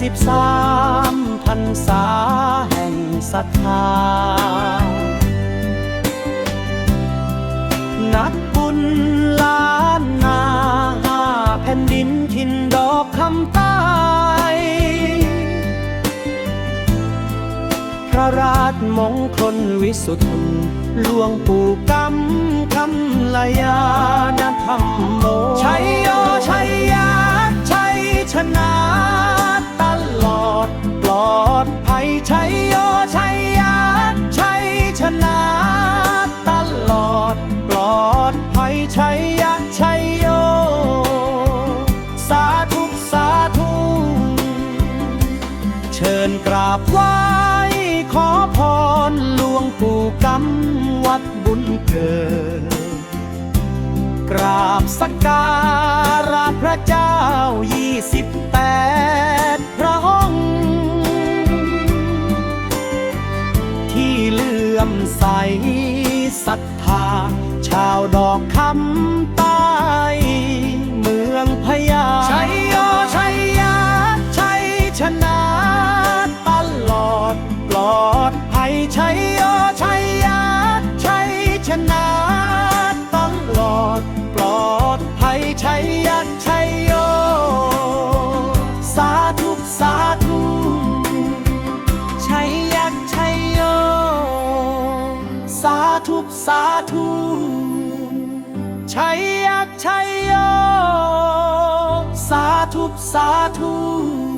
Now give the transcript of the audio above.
สิบสามพรรษาแห่งศรัทธา นักบุญล้านนาห้าแผ่นดินทินดอกคำใต้พระราชมงคลวิสุทธิ์หลวงปู่กำคำลายานธรรมโมชัยโยชัยยะ ชัยโยชัยยะชัยชนะตลอดปลอดภัยชัยยะชัยโย สาธุสาธุ เชิญกราบไหว้ขอพรหลวงปู่กำวัดบุญเกิด กราบสักการะพระเจ้ายี่สิบแลื่อมใสศรัทธา ชาวดอกคำใต้เมืองพะยาชัยโยชัยยาชัยชนะตลอดปลอดภัยชัย ธุสาธุชัยยักษ์ชัยโยสาธุสาธุ